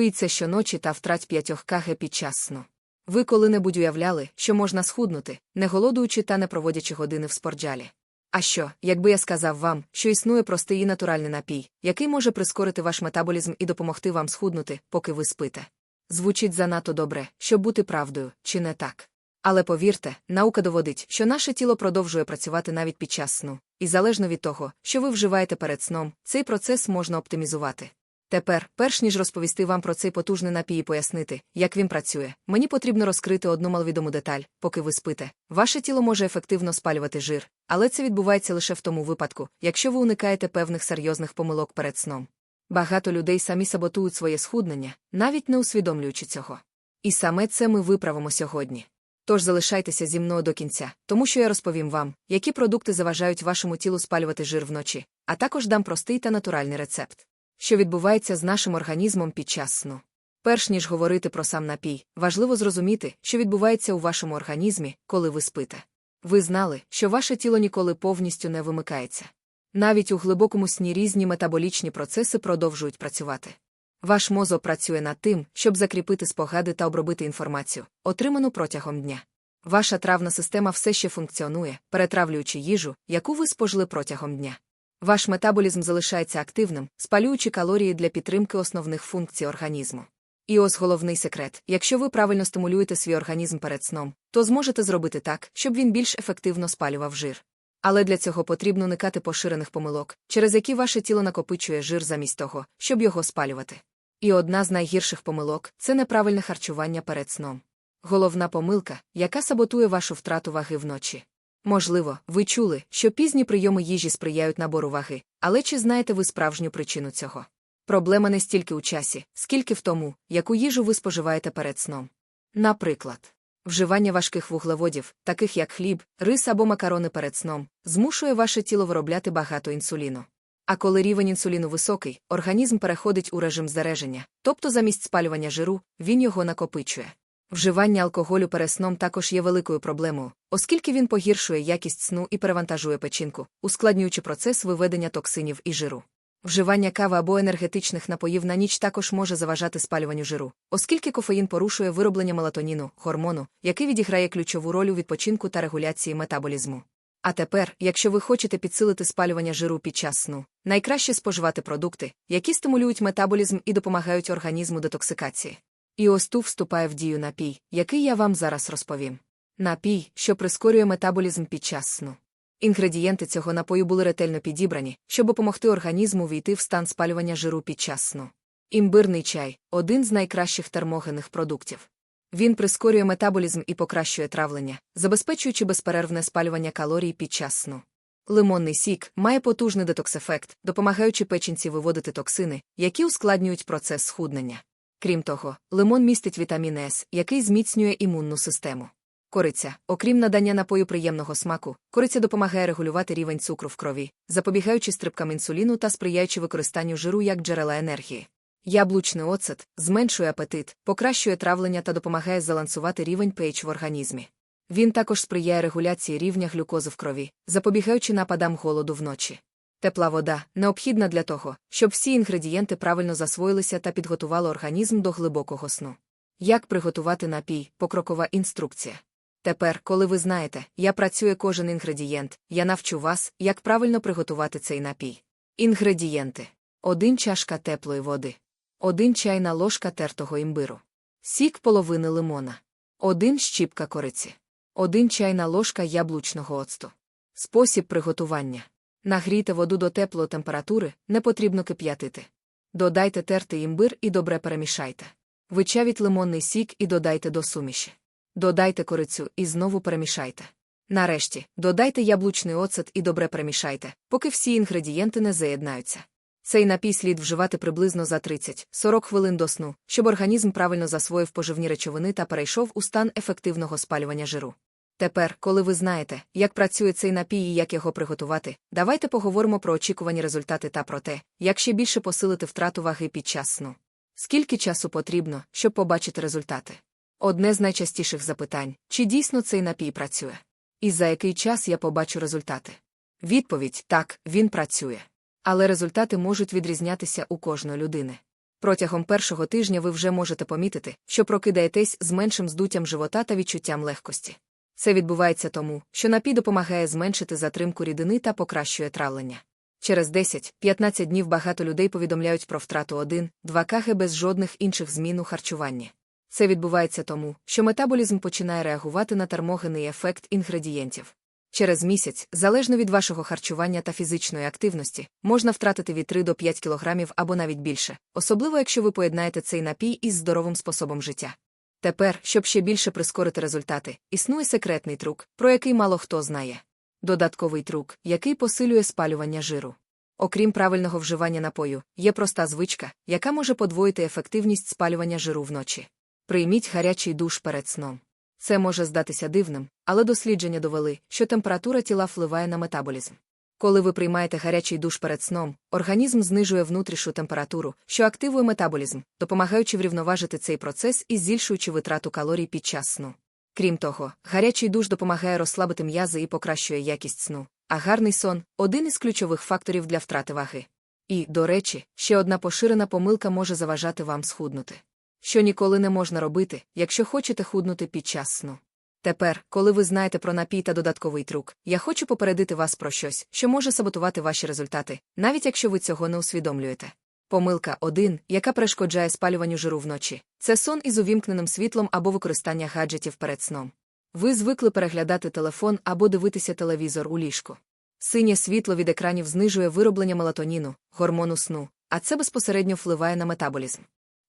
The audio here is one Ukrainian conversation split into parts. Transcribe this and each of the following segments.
Пийте щоночі та втрать 5 кг під час сну. Ви коли-небудь уявляли, що можна схуднути, не голодуючи та не проводячи години в спортзалі. А що, якби я сказав вам, що існує простий і натуральний напій, який може прискорити ваш метаболізм і допомогти вам схуднути, поки ви спите? Звучить занадто добре, щоб бути правдою, чи не так? Але повірте, наука доводить, що наше тіло продовжує працювати навіть під час сну, і залежно від того, що ви вживаєте перед сном, цей процес можна оптимізувати. Тепер, перш ніж розповісти вам про цей потужний напій і пояснити, як він працює, мені потрібно розкрити одну маловідому деталь, поки ви спите. Ваше тіло може ефективно спалювати жир, але це відбувається лише в тому випадку, якщо ви уникаєте певних серйозних помилок перед сном. Багато людей самі саботують своє схуднення, навіть не усвідомлюючи цього. І саме це ми виправимо сьогодні. Тож залишайтеся зі мною до кінця, тому що я розповім вам, які продукти заважають вашому тілу спалювати жир вночі, а також дам простий та натуральний рецепт що відбувається з нашим організмом під час сну. Перш ніж говорити про сам напій, важливо зрозуміти, що відбувається у вашому організмі, коли ви спите. Ви знали, що ваше тіло ніколи повністю не вимикається. Навіть у глибокому сні різні метаболічні процеси продовжують працювати. Ваш мозок працює над тим, щоб закріпити спогади та обробити інформацію, отриману протягом дня. Ваша травна система все ще функціонує, перетравлюючи їжу, яку ви спожили протягом дня. Ваш метаболізм залишається активним, спалюючи калорії для підтримки основних функцій організму. І ось головний секрет: якщо ви правильно стимулюєте свій організм перед сном, то зможете зробити так, щоб він більш ефективно спалював жир. Але для цього потрібно уникати поширених помилок, через які ваше тіло накопичує жир замість того, щоб його спалювати. І одна з найгірших помилок це неправильне харчування перед сном. Головна помилка, яка саботує вашу втрату ваги вночі. Можливо, ви чули, що пізні прийоми їжі сприяють набору ваги, але чи знаєте ви справжню причину цього? Проблема не стільки у часі, скільки в тому, яку їжу ви споживаєте перед сном. Наприклад, вживання важких вуглеводів, таких як хліб, рис або макарони перед сном, змушує ваше тіло виробляти багато інсуліну. А коли рівень інсуліну високий, організм переходить у режим зареження, тобто замість спалювання жиру, він його накопичує. Вживання алкоголю перед сном також є великою проблемою, оскільки він погіршує якість сну і перевантажує печінку, ускладнюючи процес виведення токсинів і жиру. Вживання кави або енергетичних напоїв на ніч також може заважати спалюванню жиру, оскільки кофеїн порушує вироблення мелатоніну, гормону, який відіграє ключову роль у відпочинку та регуляції метаболізму. А тепер, якщо ви хочете підсилити спалювання жиру під час сну, найкраще споживати продукти, які стимулюють метаболізм і допомагають організму детоксикації. І ось тут вступає в дію напій, який я вам зараз розповім. Напій, що прискорює метаболізм під час сну. Інгредієнти цього напою були ретельно підібрані, щоб допомогти організму війти в стан спалювання жиру під час сну. Імбирний чай один з найкращих термогенних продуктів. Він прискорює метаболізм і покращує травлення, забезпечуючи безперервне спалювання калорій під час сну. Лимонний сік має потужний детокс-ефект, допомагаючи печінці виводити токсини, які ускладнюють процес схуднення. Крім того, лимон містить вітамін С, який зміцнює імунну систему. Кориця, окрім надання напою приємного смаку, кориця допомагає регулювати рівень цукру в крові, запобігаючи стрибкам інсуліну та сприяючи використанню жиру як джерела енергії. Яблучний оцет зменшує апетит, покращує травлення та допомагає залансувати рівень pH в організмі. Він також сприяє регуляції рівня глюкози в крові, запобігаючи нападам голоду вночі. Тепла вода необхідна для того, щоб всі інгредієнти правильно засвоїлися та підготували організм до глибокого сну. Як приготувати напій, покрокова інструкція. Тепер, коли ви знаєте, як працює кожен інгредієнт, я навчу вас, як правильно приготувати цей напій. Інгредієнти: 1 чашка теплої води, 1 чайна ложка тертого імбиру, сік половини лимона, 1 щіпка кориці, 1 чайна ложка яблучного оцту. Спосіб приготування. Нагрійте воду до теплої температури, не потрібно кип'ятити. Додайте тертий імбир і добре перемішайте. Вичавіть лимонний сік і додайте до суміші. Додайте корицю і знову перемішайте. Нарешті, додайте яблучний оцет і добре перемішайте, поки всі інгредієнти не заєднаються. Цей напій слід вживати приблизно за 30-40 хвилин до сну, щоб організм правильно засвоїв поживні речовини та перейшов у стан ефективного спалювання жиру. Тепер, коли ви знаєте, як працює цей напій і як його приготувати, давайте поговоримо про очікувані результати та про те, як ще більше посилити втрату ваги під час сну. Скільки часу потрібно, щоб побачити результати? Одне з найчастіших запитань чи дійсно цей напій працює? І за який час я побачу результати? Відповідь так, він працює. Але результати можуть відрізнятися у кожної людини. Протягом першого тижня ви вже можете помітити, що прокидаєтесь з меншим здуттям живота та відчуттям легкості. Це відбувається тому, що напій допомагає зменшити затримку рідини та покращує травлення. Через 10-15 днів багато людей повідомляють про втрату 1-2 кг без жодних інших змін у харчуванні. Це відбувається тому, що метаболізм починає реагувати на термогенний ефект інгредієнтів. Через місяць, залежно від вашого харчування та фізичної активності, можна втратити від 3 до 5 кг або навіть більше, особливо якщо ви поєднаєте цей напій із здоровим способом життя. Тепер, щоб ще більше прискорити результати, існує секретний трюк, про який мало хто знає. Додатковий трюк, який посилює спалювання жиру. Окрім правильного вживання напою, є проста звичка, яка може подвоїти ефективність спалювання жиру вночі. Прийміть гарячий душ перед сном. Це може здатися дивним, але дослідження довели, що температура тіла впливає на метаболізм. Коли ви приймаєте гарячий душ перед сном, організм знижує внутрішню температуру, що активує метаболізм, допомагаючи врівноважити цей процес і збільшуючи витрату калорій під час сну. Крім того, гарячий душ допомагає розслабити м'язи і покращує якість сну, а гарний сон один із ключових факторів для втрати ваги. І, до речі, ще одна поширена помилка може заважати вам схуднути. Що ніколи не можна робити, якщо хочете худнути під час сну. Тепер, коли ви знаєте про напій та додатковий трюк, я хочу попередити вас про щось, що може саботувати ваші результати, навіть якщо ви цього не усвідомлюєте. Помилка 1, яка перешкоджає спалюванню жиру вночі, це сон із увімкненим світлом або використання гаджетів перед сном. Ви звикли переглядати телефон або дивитися телевізор у ліжку. Синє світло від екранів знижує вироблення мелатоніну, гормону сну, а це безпосередньо впливає на метаболізм.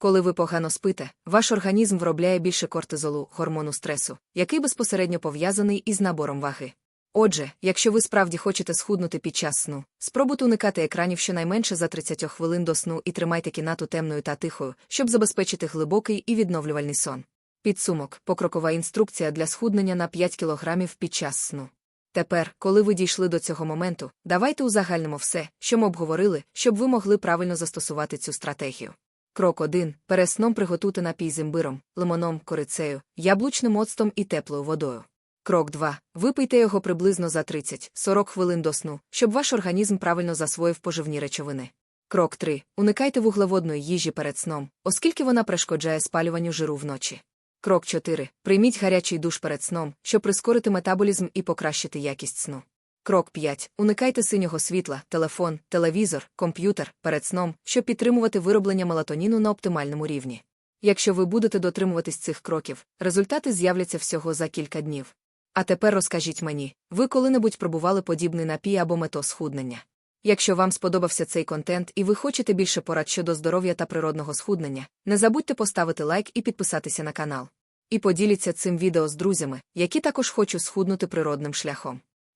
Коли ви погано спите, ваш організм виробляє більше кортизолу, гормону стресу, який безпосередньо пов'язаний із набором ваги. Отже, якщо ви справді хочете схуднути під час сну, спробуйте уникати екранів щонайменше за 30 хвилин до сну і тримайте кімнату темною та тихою, щоб забезпечити глибокий і відновлювальний сон. Підсумок покрокова інструкція для схуднення на 5 кг під час сну. Тепер, коли ви дійшли до цього моменту, давайте узагальнимо все, що ми обговорили, щоб ви могли правильно застосувати цю стратегію. Крок 1. Перед сном приготуйте напій з імбиром, лимоном, корицею, яблучним оцтом і теплою водою. Крок 2. Випийте його приблизно за 30-40 хвилин до сну, щоб ваш організм правильно засвоїв поживні речовини. Крок 3. Уникайте вуглеводної їжі перед сном, оскільки вона перешкоджає спалюванню жиру вночі. Крок 4. Прийміть гарячий душ перед сном, щоб прискорити метаболізм і покращити якість сну. Крок 5. Уникайте синього світла, телефон, телевізор, комп'ютер перед сном, щоб підтримувати вироблення мелатоніну на оптимальному рівні. Якщо ви будете дотримуватись цих кроків, результати з'являться всього за кілька днів. А тепер розкажіть мені, ви коли-небудь пробували подібний напій або мето схуднення? Якщо вам сподобався цей контент і ви хочете більше порад щодо здоров'я та природного схуднення, не забудьте поставити лайк і підписатися на канал. І поділіться цим відео з друзями, які також хочуть схуднути природним шляхом.